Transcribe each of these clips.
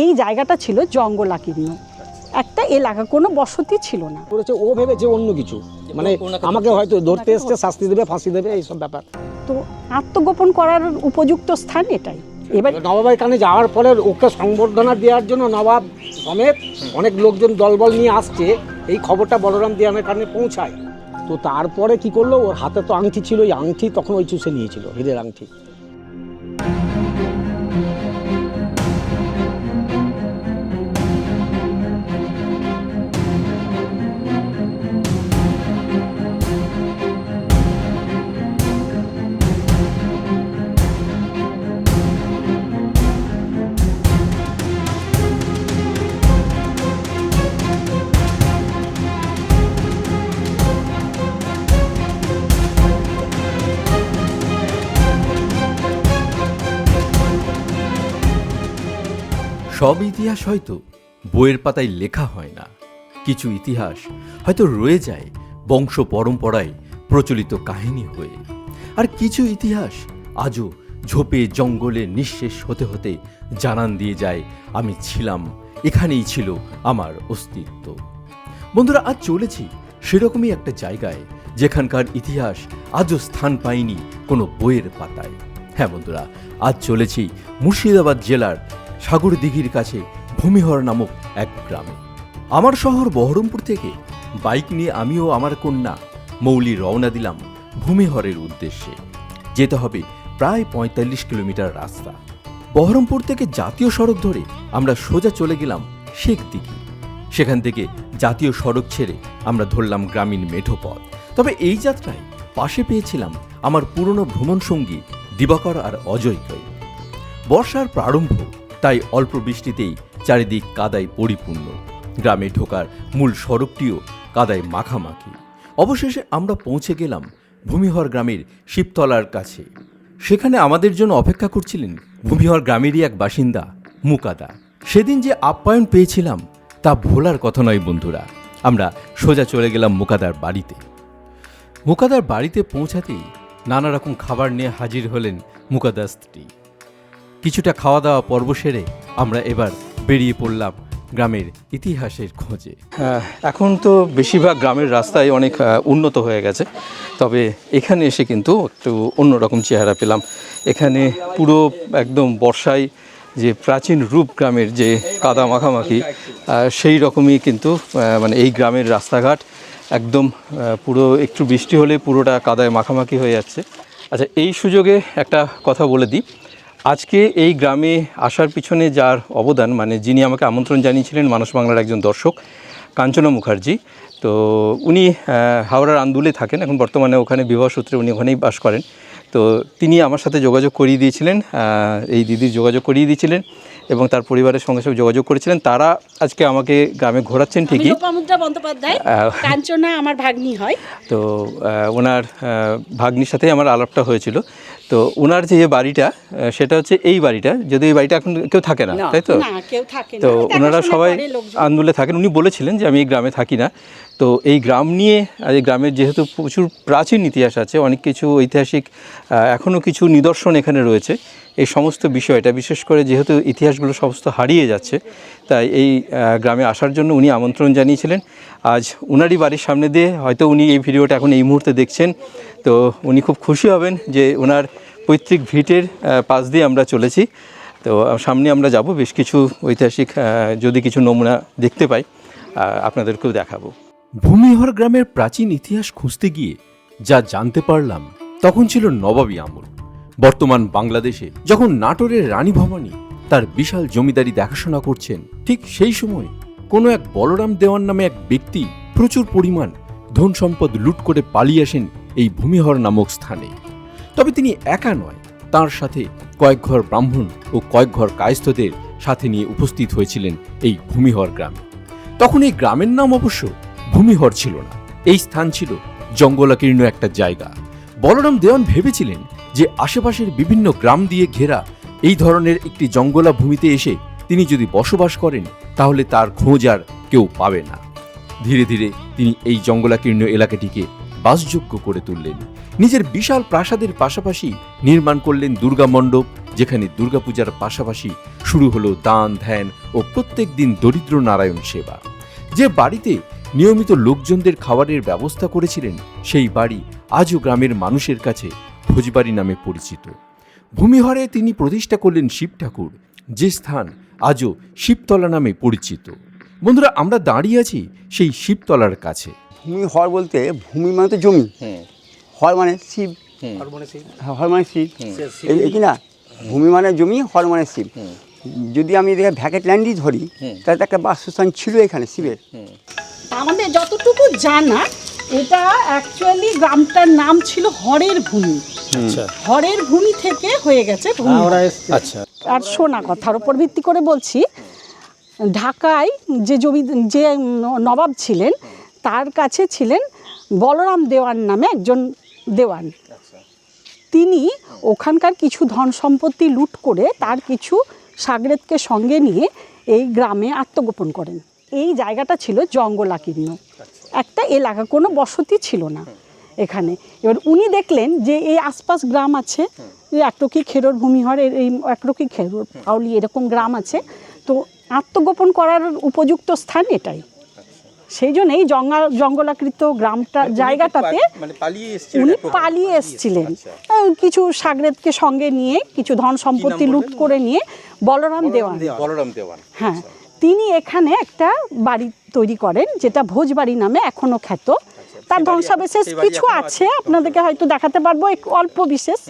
এই জায়গাটা ছিল জঙ্গলাকীর্ণ একটা এলাকা কোনো বসতি ছিল না। করেছে ও ভেবেছে অন্য কিছু। মানে আমাকে হয়তো ধরতে এসছে শাস্তি দেবে ফাঁসি দেবে এইসব ব্যাপার। তো আত্মগোপন করার উপযুক্ত স্থান এটাই। এবার নবাবের কানে যাওয়ার পরে ওকে সংবর্ধনা দেওয়ার জন্য নবাব সমেত অনেক লোকজন দলবল নিয়ে আসছে। এই খবরটা বলরাম দিয়ানের কানে পৌঁছায়। তো তারপরে কি করল? ওর হাতে তো আংটি ছিল ওই আংটি তখন ওই চুষে নিয়েছিল হীরের আংটি ইতিহাস হয়তো বইয়ের পাতায় লেখা হয় না। কিছু ইতিহাস হয়তো রয়ে যায় বংশ পরম্পরায় প্রচলিত কাহিনী হয়ে। আর কিছু ইতিহাস আজও ঝোপে, জঙ্গলে নিঃশেষ হতে হতে জানান দিয়ে যায়, আমি ছিলাম, এখানেই ছিল আমার অস্তিত্ব। বন্ধুরা, আজ চলেছি সেরকমই একটা জায়গায় যেখানকার ইতিহাস আজও স্থান পায়নি কোনো বইয়ের পাতায়। হ্যাঁ বন্ধুরা, আজ চলেছি মুর্শিদাবাদ জেলার সাগর দিঘির কাছে ভূমিহর নামক এক গ্রামে। আমার শহর বহরমপুর থেকে বাইক নিয়ে আমিও আমার কন্যা মৌলি রওনা দিলাম ভূমিহরের উদ্দেশ্যে। যেতে হবে প্রায় পঁয়তাল্লিশ কিলোমিটার রাস্তা। বহরমপুর থেকে জাতীয় সড়ক ধরে আমরা সোজা চলে গেলাম শেখ দিঘি। সেখান থেকে জাতীয় সড়ক ছেড়ে আমরা ধরলাম গ্রামীণ মেঠো পথ তবে এই যাত্রায় পাশে পেয়েছিলাম আমার পুরনো ভ্রমণ সঙ্গী দিবাকর আর অজয়কে বর্ষার প্রারম্ভ, তাই অল্প বৃষ্টিতেই চারিদিক কাদায় পরিপূর্ণ। গ্রামে ঢোকার মূল সড়কটিও কাদায় মাখামাখি। অবশেষে আমরা পৌঁছে গেলাম ভূমিহর গ্রামের শিবতলার কাছে। সেখানে আমাদের জন্য অপেক্ষা করছিলেন ভূমিহর গ্রামেরই এক বাসিন্দা, মুকাদা। সেদিন যে আপ্যায়ন পেয়েছিলাম, তা ভোলার কথা নয় বন্ধুরা। আমরা সোজা চলে গেলাম মুকাদার বাড়িতে। মুকাদার বাড়িতে পৌঁছাতেই নানা রকম খাবার নিয়ে হাজির হলেন মুকাদার স্ত্রী। কিছুটা খাওয়া দাওয়া পর্ব সেরে আমরা এবার বেরিয়ে পড়লাম গ্রামের ইতিহাসের খোঁজে। এখন তো বেশিরভাগ গ্রামের রাস্তায় অনেক উন্নত হয়ে গেছে। তবে এখানে এসে কিন্তু একটু অন্যরকম চেহারা পেলাম। এখানে পুরো একদম বর্ষায় যে প্রাচীন রূপ গ্রামের যে কাদা মাখামাখি সেই রকমই কিন্তু মানে এই গ্রামের রাস্তাঘাট একদম পুরো একটু বৃষ্টি হলে পুরোটা কাদায় মাখামাখি হয়ে যাচ্ছে। আচ্ছা এই সুযোগে একটা কথা বলে দিই। আজকে এই গ্রামে আসার পিছনে যার অবদান মানে যিনি আমাকে আমন্ত্রণ জানিয়েছিলেন মানস বাংলার একজন দর্শক কাঞ্চনা মুখার্জি। তো উনি হাওড়ার আন্দুলে থাকেন এখন বর্তমানে ওখানে বিবাহ সূত্রে উনি ওখানেই বাস করেন। তো তিনি আমার সাথে যোগাযোগ করিয়ে দিয়েছিলেন এই দিদির যোগাযোগ করিয়ে দিয়েছিলেন এবং তার পরিবারের সঙ্গে সঙ্গে যোগাযোগ করেছিলেন। তারা আজকে আমাকে গ্রামে ঘোরাচ্ছেন ঠিকই। লোপামুদ্রা বন্দ্যোপাধ্যায় কাঞ্চনা আমার ভাগ্নি হয়। তো ওনার ভাগ্নির সাথেই আমার আলাপটা হয়েছিল। তো ওনার যে বাড়িটা সেটা হচ্ছে এই বাড়িটা। যদি এই বাড়িটা এখন কেউ থাকে না। তাই তো? তো ওনারা সবাই করে লোকজন। আন্দোলে থাকেন। উনি বলেছিলেন যে আমি এই গ্রামে থাকি না। তো এই গ্রাম নিয়ে আর এই গ্রামের যেহেতু প্রচুর প্রাচীন ইতিহাস আছে অনেক কিছু ঐতিহাসিক এখনও কিছু নিদর্শন এখানে রয়েছে। এই সমস্ত বিষয়টা বিশেষ করে যেহেতু ইতিহাসগুলো সমস্ত হারিয়ে যাচ্ছে তাই এই গ্রামে আসার জন্য উনি আমন্ত্রণ জানিয়েছিলেন। আজ উনারই বাড়ির সামনে দিয়ে হয়তো উনি এই ভিডিওটা এখন এই মুহূর্তে দেখছেন। তো উনি খুব খুশি হবেন যে ওনার পৈতৃক ভিটের পাশ দিয়ে আমরা চলেছি। তো সামনে আমরা যাব, বেশ কিছু ঐতিহাসিক যদি কিছু নমুনা দেখতে পাই আপনাদেরকেও দেখাবো। ভূমিহর গ্রামের প্রাচীন ইতিহাস খুঁজতে গিয়ে যা জানতে পারলাম, তখন ছিল নবাবী আমল। বর্তমান বাংলাদেশে যখন নাটোরের রানী ভবানী তার বিশাল জমিদারি দেখাশোনা করছেন, ঠিক সেই সময় কোনো এক বলরাম দেওয়ান নামে এক ব্যক্তি প্রচুর পরিমাণ ধন সম্পদ লুট করে পালিয়ে আসেন এই ভূমিহর নামক স্থানে। তবে তিনি একা নয়, তার সাথে কয়েক ঘর ব্রাহ্মণ ও কয়েক ঘর কায়স্থদের সাথে নিয়ে উপস্থিত হয়েছিলেন এই ভূমিহর গ্রামে। তখন এই গ্রামের নাম অবশ্য ভূমিহর ছিল না। এই স্থান ছিল জঙ্গলাকীর্ণ একটা জায়গা। বলরাম দেওয়ান ভেবেছিলেন যে আশেপাশের বিভিন্ন গ্রাম দিয়ে ঘেরা এই ধরনের একটি জঙ্গলা ভূমিতে এসে তিনি যদি বসবাস করেন, তাহলে তার খোঁজ আর কেউ পাবে না। ধীরে ধীরে তিনি এই জঙ্গলাকীর্ণ এলাকাটিকে বাসযোগ্য করে তুললেন। নিজের বিশাল প্রাসাদের পাশাপাশি নির্মাণ করলেন দুর্গা মণ্ডপ, যেখানে দুর্গাপূজার পাশাপাশি শুরু হলো দান, ধ্যান ও প্রত্যেক দিন দরিদ্র নারায়ণ সেবা। যে বাড়িতে নিয়মিত লোকজনদের খাবারের ব্যবস্থা করেছিলেন, সেই বাড়ি আজও গ্রামের মানুষের কাছে ভোজবাড়ি নামে পরিচিত। ভূমিহরে তিনি প্রতিষ্ঠা করলেন শিব ঠাকুর, যে স্থান আজও শিবতলা নামে পরিচিত। বন্ধুরা, আমরা দাঁড়িয়ে আছি সেই শিবতলার কাছে। ভূমি হর বলতে ভূমি মানে তো জমি। হর মানে শিব। হ্যাঁ, হর মানে শিব। এই এই কি না? ভূমি মানে জমি হর মানে শিব। যদি আমি এদিকে ভ্যাকেট ল্যান্ডই ধরি তাহলে তো একটা বাসস্থান ছিল এখানে শিবের। আমাদের যতটুকু জানা এটা অ্যাকচুয়ালি গ্রামটার নাম ছিল হরের ভূমি। হরের ভূমি থেকে হয়ে গেছে আচ্ছা। আর শোনা কথার উপর ভিত্তি করে বলছি ঢাকায় যে জমি যে নবাব ছিলেন তার কাছে ছিলেন বলরাম দেওয়ান নামে একজন দেওয়ান। তিনি ওখানকার কিছু ধন সম্পত্তি লুট করে তার কিছু সাগরেদকে সঙ্গে নিয়ে এই গ্রামে আত্মগোপন করেন। এই জায়গাটা ছিল জঙ্গলাকীর্ণ। একটা এলাকা কোনো বসতি ছিল না এখানে। এবার উনি দেখলেন যে এই আশপাশ গ্রাম আছে যে একটকি খেরোর ভূমিহর এই একটকি খেরোর পাউলি এরকম গ্রাম আছে। তো আত্মগোপন করার উপযুক্ত স্থান এটাই। সেই জন্য এই জঙ্গল জঙ্গলাকৃত গ্রামটা জায়গাটাতে মানে পালিয়ে উনি পালিয়ে এসেছিলেন। আহ, কিছু সাগরেদকে সঙ্গে নিয়ে কিছু ধন সম্পত্তি লুট করে নিয়ে বলরাম দেওয়ান। বলরাম দেওয়ান হ্যাঁ। তিনি এখানে একটা বাড়ি তৈরি করেন যেটা ভোজবাড়ি নামে এখনও খ্যাত। তার ধ্বংসাবশেষ কিছু আছে আপনাদেরকে হয়তো দেখাতে পারব এক অল্প বিশেষ।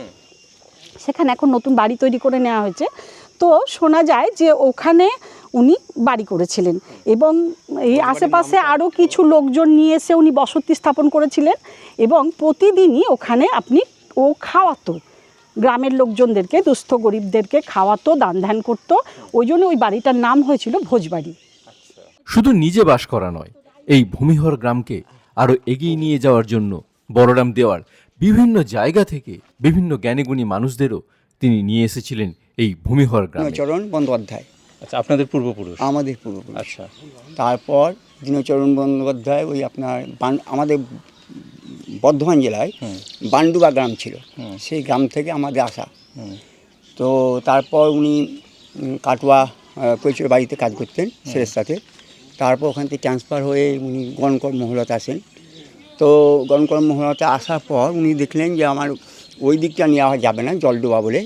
সেখানে এখন নতুন বাড়ি তৈরি করে নেওয়া হয়েছে। তো শোনা যায় যে ওখানে উনি বাড়ি করেছিলেন। এবং এই আশেপাশে আরও কিছু লোকজন নিয়ে এসে উনি বসতি স্থাপন করেছিলেন এবং প্রতিদিনই ওখানে আপনি ও খাওয়াতো। গ্রামের লোকজনদেরকে দুস্থ গরিবদেরকে খাওয়াতো দান ধ্যান করতো। ওই জন্য ওই বাড়িটার নাম হয়েছিল ভোজবাড়ি। শুধু নিজে বাস করা নয় এই ভূমিহর গ্রামকে আরও এগিয়ে নিয়ে যাওয়ার জন্য বড়রাম দেওয়ার বিভিন্ন জায়গা থেকে বিভিন্ন জ্ঞানীগুণী মানুষদেরও তিনি নিয়ে এসেছিলেন এই ভূমিহর গ্রামে। দীনচরণ বন্দ্যোপাধ্যায় আচ্ছা আপনাদের পূর্বপুরুষ? আমাদের পূর্বপুরুষ। আচ্ছা। তারপর দীনচরণ বন্দ্যোপাধ্যায় ওই আপনার আমাদের বর্ধমান জেলায় বান্ডুবা গ্রাম ছিল। সেই গ্রাম থেকে আমাদের আসা। তো তারপর উনি কাটোয়া কৈচুর বাড়িতে কাজ করতেন ছেলের সাথে। তারপর ওখান থেকে ট্রান্সফার হয়ে উনি গণকর মহলতে আসেন। তো গণকর মহলতে আসার পর উনি দেখলেন যে আমার ওই দিকটা নেওয়া যাবে না জল ডোবা বলে।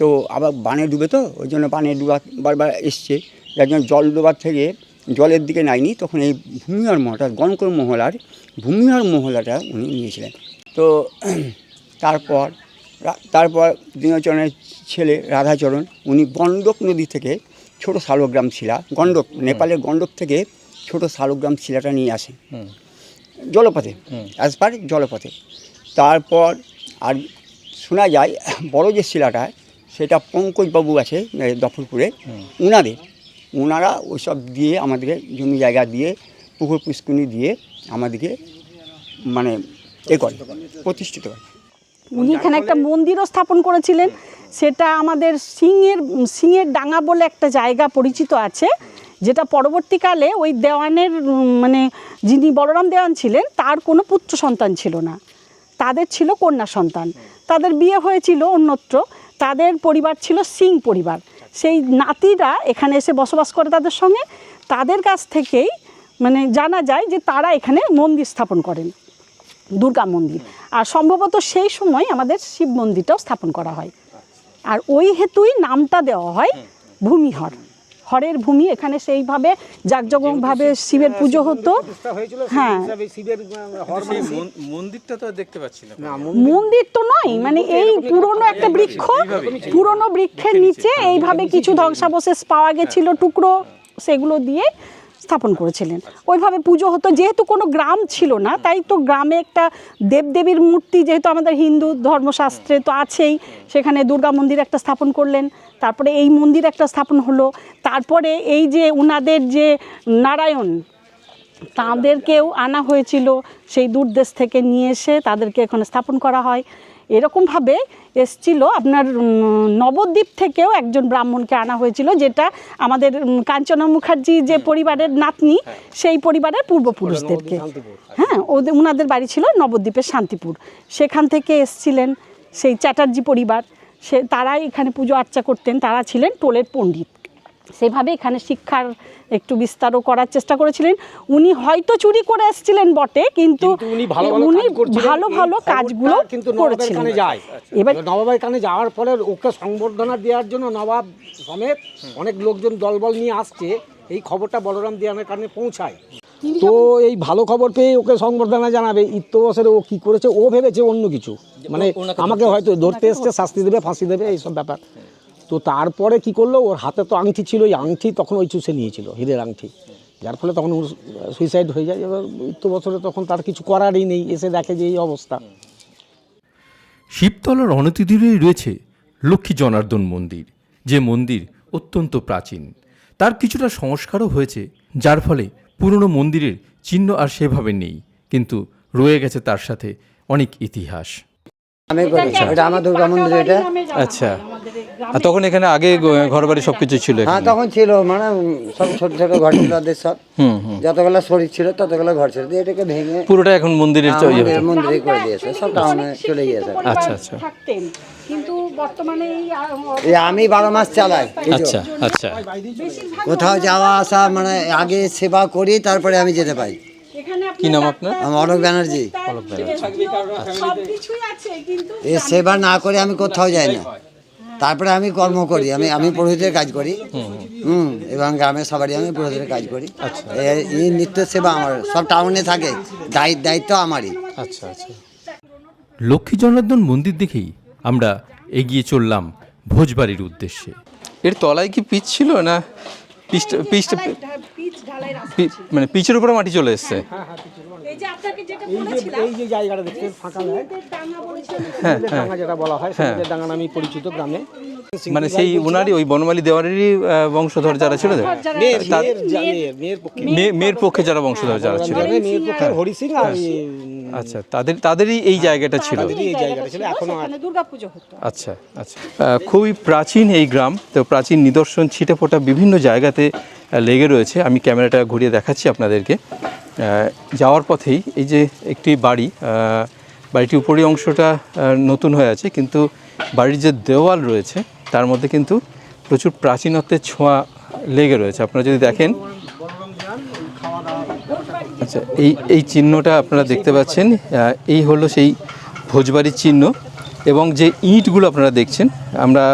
তো আবার বানে ডুবে তো ওই জন্য বানে ডুবা বারবার এসছে। যার জন্য জল ডোবার থেকে জলের দিকে নাইনি তখন এই ভূমিহার মহলটা গণকর মহলার ভূমিহার মহলাটা উনি নিয়েছিলেন। তো তারপর তারপর দীনচরণের ছেলে রাধাচরণ উনি গণ্ডক নদী থেকে ছোট শালগ্রাম শিলা গণ্ডক নেপালের গণ্ডক থেকে ছোট শালগ্রাম শিলাটা নিয়ে আসেন জলপথে অ্যাজ পার জলপথে। তারপর আর শোনা যায় বড় যে শিলাটা সেটা পঙ্কজবাবু আছে এ, দফরপুরে উনাদের। ওনারা ওইসব দিয়ে আমাদেরকে জমি জায়গা দিয়ে পুকুর পুষ্কুনি দিয়ে আমাদেরকে মানে এ করে প্রতিষ্ঠিত করে। উনি এখানে একটা মন্দিরও স্থাপন করেছিলেন। সেটা আমাদের সিংয়ের সিংয়ের ডাঙা বলে একটা জায়গা পরিচিত আছে যেটা পরবর্তীকালে ওই দেওয়ানের মানে যিনি বলরাম দেওয়ান ছিলেন তার কোনো পুত্র সন্তান ছিল না। তাদের ছিল কন্যা সন্তান। তাদের বিয়ে হয়েছিল অন্যত্র, তাদের পরিবার ছিল সিং পরিবার। সেই নাতিরা এখানে এসে বসবাস করে তাদের সঙ্গে, তাদের কাছ থেকেই মানে জানা যায় যে তারা এখানে মন্দির স্থাপন করেন, দুর্গা মন্দির। আর সম্ভবত সেই সময় আমাদের শিব মন্দিরটাও স্থাপন করা হয়। আর ওই হেতুই নামটা দেওয়া হয় ভূমিহর। হরের ভূমি এখানে সেইভাবে জাঁকজমকভাবে শিবের পুজো হতো। হ্যাঁ। মন্দিরটা তো দেখতে পাচ্ছি না। মন্দির তো নয় মানে এই পুরনো একটা বৃক্ষ পুরনো বৃক্ষের নিচে এইভাবে কিছু ধ্বংসাবশেষ পাওয়া গেছিল টুকরো সেগুলো দিয়ে স্থাপন করেছিলেন। ওইভাবে পুজো হতো যেহেতু কোনো গ্রাম ছিল না তাই তো গ্রামে একটা দেবদেবীর মূর্তি যেহেতু আমাদের হিন্দু ধর্মশাস্ত্রে তো আছেই সেখানে দুর্গা মন্দির একটা স্থাপন করলেন। তারপরে এই মন্দির একটা স্থাপন হলো। তারপরে এই যে উনাদের যে নারায়ণ তাদেরকেও আনা হয়েছিল। সেই দূর দেশ থেকে নিয়ে এসে তাদেরকে এখানে স্থাপন করা হয়। এরকমভাবে এসছিল আপনার নবদ্বীপ থেকেও একজন ব্রাহ্মণকে আনা হয়েছিল যেটা আমাদের কাঞ্চনা মুখার্জি যে পরিবারের নাতনি সেই পরিবারের পূর্বপুরুষদেরকে হ্যাঁ ওদের ওনাদের বাড়ি ছিল নবদ্বীপের শান্তিপুর। সেখান থেকে এসছিলেন সেই চ্যাটার্জি পরিবার। সে তারাই এখানে পুজো আর্চা করতেন তারা ছিলেন টোলের পণ্ডিত। সেভাবে এখানে শিক্ষার একটু বিস্তারও করার চেষ্টা করেছিলেন। উনি হয়তো চুরি করে এসেছিলেন বটে কিন্তু উনি ভালো ভালো কাজগুলো কিন্তু করেছিলেন। কানে যায়। এবার নবাবের কানে যাওয়ার পরে ওকে সংবর্ধনা দেওয়ার জন্য নবাব সমেত অনেক লোকজন দলবল নিয়ে আসছে। এই খবরটা বলরাম দিয়ানের কানে পৌঁছায়। তো এই ভালো খবর পেয়ে ওকে সংবর্ধনা জানাবে ইত্য বছরে ও কি করেছে ও ভেবেছে অন্য কিছু। মানে আমাকে হয়তো ধরতে এসছে শাস্তি দেবে ফাঁসি দেবে এইসব ব্যাপার। তো তারপরে কি করল ওর হাতে তো আংটি ছিল ওই আংটি তখন ওই চুষে নিয়েছিল হীরের আংটি যার ফলে তখন ওর সুইসাইড হয়ে যায় এবার ইত্য বছরে তখন তার কিছু করারই নেই এসে দেখে যে এই অবস্থা। শিবতলার অনতিদূরেই রয়েছে লক্ষ্মী জনার্দন মন্দির যে মন্দির অত্যন্ত প্রাচীন। তার কিছুটা সংস্কারও হয়েছে যার ফলে পুরনো মন্দিরের চিহ্ন আর সেভাবে নেই কিন্তু রয়ে গেছে তার সাথে অনেক ইতিহাস। আমি করেছি এটা আমার দুর্গা মন্দির এটা আচ্ছা। আর তখন এখানে আগে ঘর বাড়ি সব কিছু ছিল হ্যাঁ তখন ছিল মানে সব ছোট ছোট ঘর ছিল ওদের সব। হুম হুম। যতগুলো শরীর ছিল ততগুলো ঘর ছিল। এটাকে ভেঙে পুরোটা এখন মন্দিরের চ- ইয়ে মন্দিরে করে দিয়েছে। সব টাউনে চলে গিয়েছে। আচ্ছা, আচ্ছা। কিন্তু বর্তমানে এই আমি বারো মাস চালাই আচ্ছা আচ্ছা। কোথাও যাওয়া আসা মানে আগে সেবা করি তারপরে আমি যেতে পাই এখানে কি নাম আপনার? আমি অলোক ব্যানার্জি। সব কিছুই আছে সেবা না। করে আমি কোথাও যাই না। তারপরে আমি কর্ম করি আমি আমি পুরোহিতের কাজ করি। হুম এবং গ্রামের সবারই আমি পুরোহিতের কাজ করি। এই- এই নিত্য সেবা আমার সব টাউনে থাকে দায়িত্ব দায়িত্ব আমারই। আচ্ছা আচ্ছা। লক্ষ্মী জনার্দন মন্দির দেখেই আমরা এগিয়ে চললাম ভোজবাড়ির উদ্দেশ্যে। এর তলায় কি পিচ ছিল না? পিচটা পিচটা মানে পিচের উপরে মাটি চলে এসছে। এই যে আপনাকে যেটা বলেছিলাম এই যে জায়গাটা দেখতে ফাঁকা নয় ডাঙ্গা বলেছিলাম সিমেন্টের ডাঙ্গা যেটা বলা হয় সিমেন্টের ডাঙ্গা নামে পরিচিত গ্রামে। মানে সেই ওনারই ওই বনমালী দেওয়ারেরই বংশধর যারা ছিল মেয়ের পক্ষে। যারা বংশধর যারা ছিল। হরি সিং আচ্ছা তাদের তাদেরই এই জায়গাটা ছিল। এই জায়গাটা ছিল এখনও সেখানে দুর্গাপুজো হতো। আচ্ছা আচ্ছা। খুবই প্রাচীন এই গ্রাম তো প্রাচীন নিদর্শন ছিটে ফোটা বিভিন্ন জায়গাতে লেগে রয়েছে। আমি ক্যামেরাটা ঘুরিয়ে দেখাচ্ছি আপনাদেরকে। যাওয়ার পথেই এই যে একটি বাড়ি বাড়িটির উপরের অংশটা নতুন হয়ে আছে, কিন্তু বাড়ির যে দেওয়াল রয়েছে, তার মধ্যে কিন্তু প্রচুর প্রাচীনত্বের ছোঁয়া লেগে রয়েছে। আপনারা যদি দেখেন আচ্ছা এই এই চিহ্নটা আপনারা দেখতে পাচ্ছেন। এই হলো সেই ভোজবাড়ির চিহ্ন এবং যে ইঁটগুলো আপনারা দেখছেন, আমরা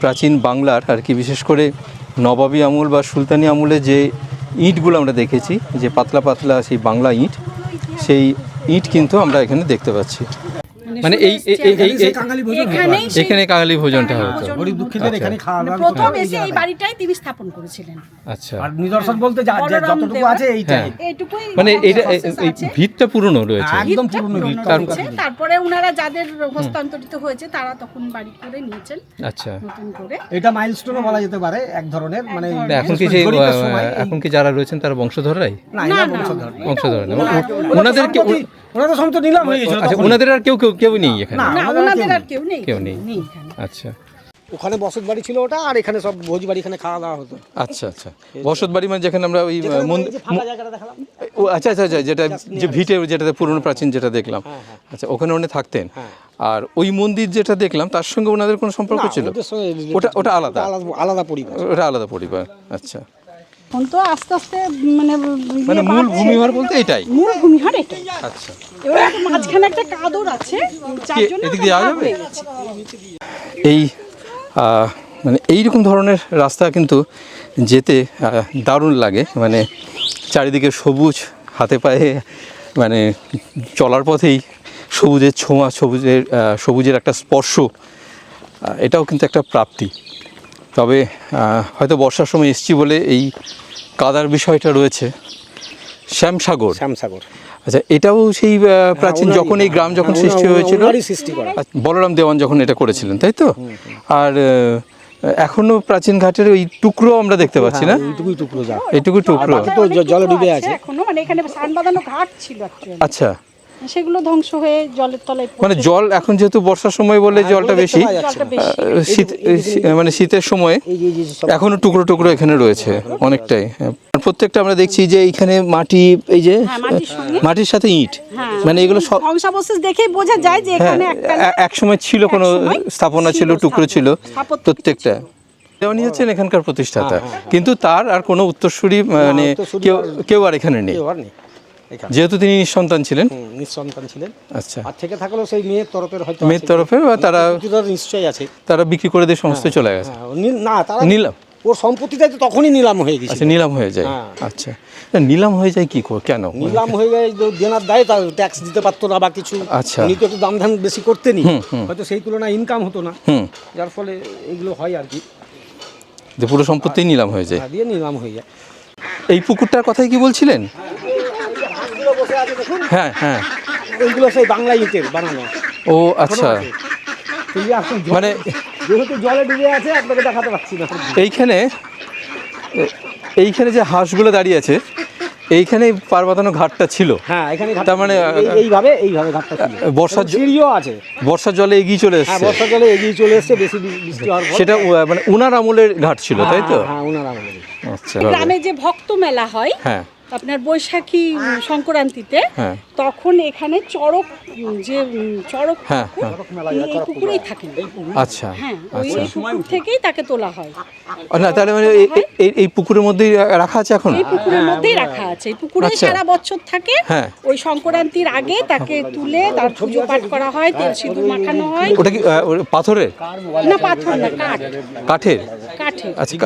প্রাচীন বাংলার আর কি, বিশেষ করে নবাবী আমল বা সুলতানি আমলে যে ইঁটগুলো আমরা দেখেছি, যে পাতলা পাতলা সেই বাংলা ইঁট, সেই ইঁট কিন্তু আমরা এখানে দেখতে পাচ্ছি। মানে এই এখানে কাঙালি ভোজনটা হতো গরিব দুঃখীদের এখানে খাওয়া দাওয়া প্রথম এসে এই বাড়িটাই তিনি স্থাপন করেছিলেন। আচ্ছা। আর নিদর্শন বলতে যা যতটুকু আছে এইটাই। এইটুকুই মানে এটা ভিতটা পুরনো রয়েছে। একদম পুরনো ভিত তারপরে ওনারা যাদের হস্তান্তরিত হয়েছে তারা তখন বাড়ি করে নিয়েছেন। আচ্ছা। নতুন করে। এটা মাইলস্টোনও বলা যেতে পারে এক ধরনের মানে এখন কি এখন কি যারা রয়েছেন তারা বংশধররাই? না বংশধর। বংশধর না। ওনাদের সম্পত্তি নিলাম হয়ে গেছিল আচ্ছা ওনাদের আর কেউ কেউ কেউ নেই এখানে? না। ওনাদের কেউ আর কেউ নেই কেউ নেই। নেই আচ্ছা। ওখানে বসত বাড়ি ছিল ওটা আর এখানে সব ভোজ বাড়ি এখানে খাওয়া দাওয়া হতো। আচ্ছা আচ্ছা। বসত বাড়ি মানে যেখানে আমরা ওই ও আচ্ছা আচ্ছা আচ্ছা যেটা যে ভিটে যেটাতে পুরনো প্রাচীন যেটা দেখলাম। আচ্ছা ওখানে উনি থাকতেন। আর ওই মন্দির যেটা দেখলাম তার সঙ্গে ওনাদের কোনো সম্পর্ক ছিল? ওটা ওটা আলাদা? আলাদা আলাদা পরিবার। ওটা আলাদা পরিবার আচ্ছা। এখন তো আস্তে আস্তে মানে মানে ইয়ে মূল ভূমিহার বলতে এটাই? মূল ভূমিহার এটাই। আচ্ছা। এবার একটা মাঝখানে একটা কাদর আছে যার জন্য এদিক দিয়ে যাবে? এই মানে এই রকম ধরনের রাস্তা কিন্তু যেতে দারুণ লাগে। মানে চারিদিকে সবুজ হাতে পায়ে মানে চলার পথেই সবুজের ছোঁয়া সবুজের সবুজের একটা স্পর্শ এটাও কিন্তু একটা প্রাপ্তি। তবে হয়তো বর্ষার সময় এসছি বলে এই কাদার বিষয়টা রয়েছে। শ্যামসাগর। শ্যামসাগর। আচ্ছা এটাও সেই প্রাচীন যখন এই গ্রাম যখন হ্যাঁ, সৃষ্টি হয়েছিল ওনারই সৃষ্টি আচ্ছা, বলরাম দেওয়ান যখন এটা করেছিলেন তাই তো? আর এখনও প্রাচীন ঘাটের ওই টুকরো আমরা দেখতে পাচ্ছি না? এইটুকু এইটুকুই টুকরো যা। এইটুকু টুকরো। জল জলে ডুবে আছে এখনও মানে এখানে স্নান বাঁধানো ঘাট ছিল আচ্ছা। সেগুলো ধ্বংস হয়ে জলের তলায় মানে জল এখন যেহেতু বর্ষার সময় বলে জলটা বেশি জলটা বেশি। শীত মানে শীতের সময় এখনও টুকরো টুকরো এখানে রয়েছে অনেকটাই। হ্যাঁ। প্রত্যেকটা আমরা দেখছি যে এইখানে মাটি এই যে হ্যাঁ, মাটির সাথে ইট। হ্যাঁ। মানে এগুলো ধ্বংসাবশেষ দেখেই বোঝা যায় যে হ্যাঁ এখানে এক সময় ছিল কোনো স্থাপনা ছিল টুকরো ছিল প্রত্যেকটা। উনি হচ্ছেন এখানকার প্রতিষ্ঠাতা। কিন্তু তার আর কোনো উত্তরসূরি মানে কেউ কেউ আর এখানে নেই। যেহেতু তিনি নিঃসন্তান ছিলেন। নিঃসন্তান ছিলেন। আচ্ছা। আর থেকে থাকলেও সেই মেয়ের তরফের হয়তো মেয়ের আছে। তরফে বা তারা নিশ্চয়ই আছে। তারা বিক্রি করে দিয়ে সমস্ত চলে গেছে। হ্যাঁ, নি- তারা নিলাম। ওর সম্পত্তিটা তো তখনই নিলাম হয়ে গেছে আচ্ছা নিলাম হয়ে যায়। হ্যাঁ। আচ্ছা। নিলাম হয়ে যায় কি করে কেন? নিলাম হয়ে গেছে যে দেনার দায় তার ট্যাক্স দিতে পারতো না বা কিছু। আচ্ছা। উনি তো দাম ধাম বেশি করতেনি হয়তো সেই তুলনায় ইনকাম হতো না। যার ফলে এগুলো হয় আর কি। যে পুরো সম্পত্তি নিলাম হয়ে যায়। দিয়ে নিলাম হয়ে যায়। এই পুকুরটার কথাই কি বলছিলেন? হ্যাঁ হ্যাঁ। এইগুলো সেই বাংলা ইটের বানানো। ও আচ্ছা। মানে যেহেতু জলে ডুবে আছে আপনাকে দেখাতে পারছি না। এইখানে এইখানে যে হাঁসগুলো দাঁড়িয়ে আছে এইখানে পার বাঁধানো ঘাটটা ছিল। হ্যাঁ এখানে তার মানে, এইভাবে এইভাবে ঘাটটা ছিল। বর্ষার সিঁড়িও আছে। বর্ষার জলে এগিয়ে চলে হ্যাঁ এসছে। বর্ষা জলে এগিয়ে চলে এসছে বেশি বৃষ্টি হওয়ার সেটা মানে উনার আমলের ঘাট ছিল তাই তো? হ্যাঁ, হ্যাঁ ওনার আমলে আচ্ছা গ্রামে যে ভক্ত মেলা হয় হ্যাঁ। আপনার বৈশাখী সংক্রান্তিতে হ্যাঁ। তখন এখানে চড়ক যে চড়ক হ্যাঁ, এই পুকুরেই থাকেন আচ্ছা হ্যাঁ ওই আচ্ছা। পুকুর থেকেই তাকে তোলা হয়। না তাহলে মানে এই- পুকুরের মধ্যেই রাখা আছে এখন? এই পুকুরের মধ্যেই রাখা আছে। এই পুকুরে আচ্ছা। সারা বছর থাকে। হ্যাঁ। ওই সংক্রান্তির আগে তাকে তুলে তার পুজো পাঠ করা হয় তেল সিঁদুর মাখানো হয়। ওটা কি পাথরের? না পাথর না কাঠ। কাঠের? কাঠের। আচ্ছা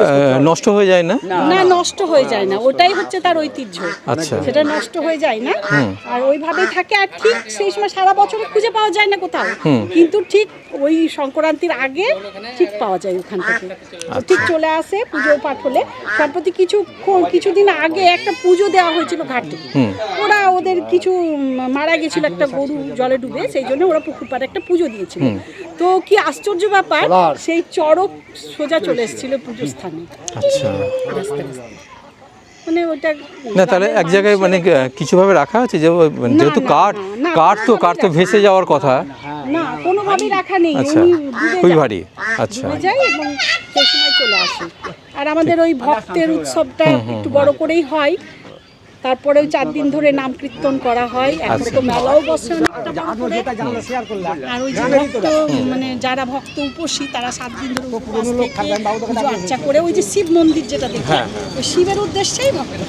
নষ্ট হয়ে যায় না? না নষ্ট হয়ে যায় না। ওটাই হচ্ছে তার ঐতিহ্য। আচ্ছা। সেটা নষ্ট হয়ে যায় না। আর ওইভাবেই থাকে আর ঠিক সেই সময় সারা বছর খুঁজে পাওয়া যায় না কোথাও। কিন্তু ঠিক ওই সংক্রান্তির আগে ঠিক পাওয়া যায় ওখান থেকে। ঠিক চলে আসে পুজো পাঠ হলে। সম্প্রতি কিছু কিছুদিন আগে একটা পুজো দেওয়া হয়েছিল ঘাটে। ওরা ওদের কিছু মারা গেছিল একটা গরু জলে ডুবে সেই জন্য ওরা পুকুর পাড়ে একটা পুজো দিয়েছিল। তো কি আশ্চর্য ব্যাপার সেই চড়ক সোজা চলে এসেছিল পুজোর স্থানে। আচ্ছা। মানে ওটা না তাহলে এক জায়গায় মানে কিছুভাবে রাখা আছে যে যেহেতু কাঠ কাঠ তো কাঠ তো ভেসে যাওয়ার কথা। না কোনোভাবেই রাখা নেই। আচ্ছা খুবই ভারী। আচ্ছা। যাই এবং সেই সময় চলে আসি। আর আমাদের ওই ভক্তের উৎসবটা একটু বড় করেই হয়। তারপরে ওই চার দিন ধরে নাম কীর্তন করা হয়। এখন আচ্ছা। তো মেলাও বসে অনেকটা বড় করে। যেটা জানলা শেয়ার করলাম আর ওই যে ভক্ত মানে যারা ভক্ত উপসী তারা সাত দিন ধরে উপবাস থেকে পুজো আর্চা করে ওই যে শিব মন্দির যেটা দেখি হ্যাঁ, ওই শিবের উদ্দেশ্যেই ভক্ত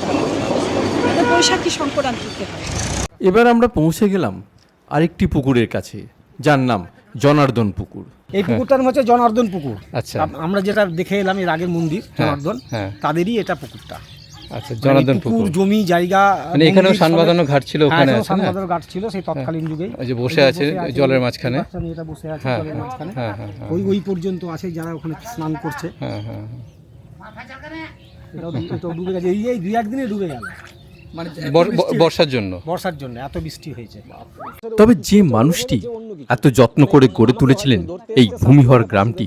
বৈশাখী সংক্রান্তিতে হয়। এবার আমরা পৌঁছে গেলাম আরেকটি পুকুরের কাছে যার নাম জনার্দন পুকুর। এই পুকুরটার নাম হচ্ছে জনার্দন পুকুর। আচ্ছা। আমরা যেটা দেখে এলাম এর আগের মন্দির জনার্দন হ্যাঁ। তাদেরই এটা পুকুরটা। আচ্ছা মানে জনার্দন পুকুর। পুকুর জমি জায়গা মানে এখানেও সানবাঁধানো ঘাট ছিল হ্যাঁ, ওখানে আছে ঘাট ছিল সেই তৎকালীন যুগেই ওই যে বসে আছে জলের মাঝখানে। মেয়েটা বসে আছে হ্যাঁ, জলের হ্যাঁ, মাঝখানে। হ্যাঁ, হ্যাঁ, হ্যাঁ। ওই ওই পর্যন্ত আছে যারা ওখানে স্নান করছে। হ্যাঁ হ্যাঁ হ্যাঁ। ডুবে গেছে। এই এই দুই একদিনে ডুবে গেল। মানে বর্ষার জন্য। বর্ষার জন্য এত বৃষ্টি হয়েছে। তবে যে মানুষটি এত যত্ন করে গড়ে তুলেছিলেন এই ভূমিহর গ্রামটি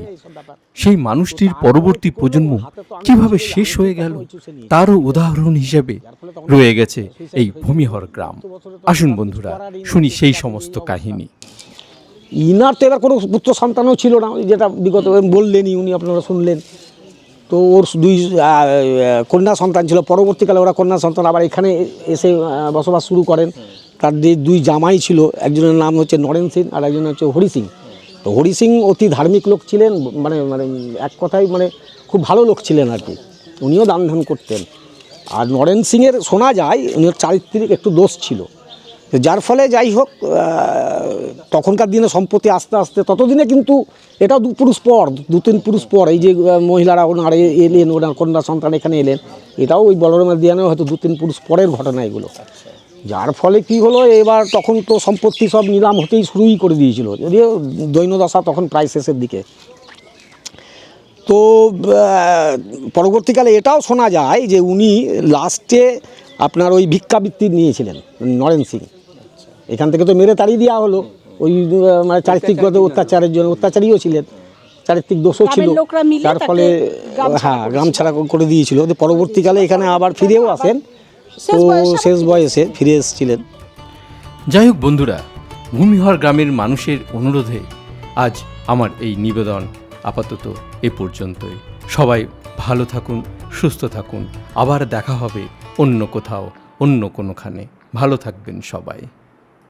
সেই মানুষটির পরবর্তী প্রজন্ম কীভাবে শেষ হয়ে গেল, তারও উদাহরণ হিসেবে রয়ে গেছে এই ভূমিহর গ্রাম। আসুন বন্ধুরা, শুনি সেই সমস্ত কাহিনী। ইনার তো এবার কোনো পুত্র সন্তানও ছিল না যেটা বিগত বললেনই, উনি আপনারা শুনলেন। তো ওর দুই কন্যা সন্তান ছিল, পরবর্তীকালে ওরা কন্যা সন্তান আবার এখানে এসে বসবাস শুরু করেন। তার দুই জামাই ছিল, একজনের নাম হচ্ছে নরেন সিং আর একজন হচ্ছে হরি সিং। তো হরি সিং অতি ধার্মিক লোক ছিলেন মানে মানে এক কথায় মানে খুব ভালো লোক ছিলেন আর কি। উনিও দান ধ্যান করতেন। আর নরেন সিংয়ের শোনা যায় উনির চারিত্রিক একটু দোষ ছিল। যার ফলে যাই হোক তখনকার দিনে সম্পত্তি আস্তে আস্তে, ততদিনে কিন্তু এটাও দু পুরুষ পর, দু তিন পুরুষ পর, এই যে মহিলারা ওনার এলেন, ওনার কন্যা সন্তান এখানে এলেন, এটাও ওই বলরামের দিয়ানে হয়তো দু তিন পুরুষ পরের ঘটনা এগুলো। যার ফলে কি হলো এবার তখন তো সম্পত্তি সব নিলাম হতেই শুরুই করে দিয়েছিল। যদিও দৈন্যদশা তখন প্রায় শেষের দিকে। তো পরবর্তীকালে এটাও শোনা যায় যে উনি লাস্টে আপনার ওই ভিক্ষাবৃত্তি নিয়েছিলেন নরেন সিং। এখান থেকে তো মেরে তাড়িয়ে দেওয়া হলো। ওই মানে চারিত্রিকগত অত্যাচারের জন্য অত্যাচারীও ছিলেন। চারিত্রিক দোষও ছিল। তাকে ফলে হ্যাঁ গ্রাম ছাড়া করে দিয়েছিল। পরবর্তীকালে এখানে আবার ফিরেও আসেন। তো শেষ বয়সে ফিরে এসেছিলেন। যাই হোক বন্ধুরা ভূমিহর গ্রামের মানুষের অনুরোধে আজ আমার এই নিবেদন আপাতত এ পর্যন্তই। সবাই ভালো থাকুন সুস্থ থাকুন। আবার দেখা হবে অন্য কোথাও অন্য কোনোখানে। ভালো থাকবেন সবাই।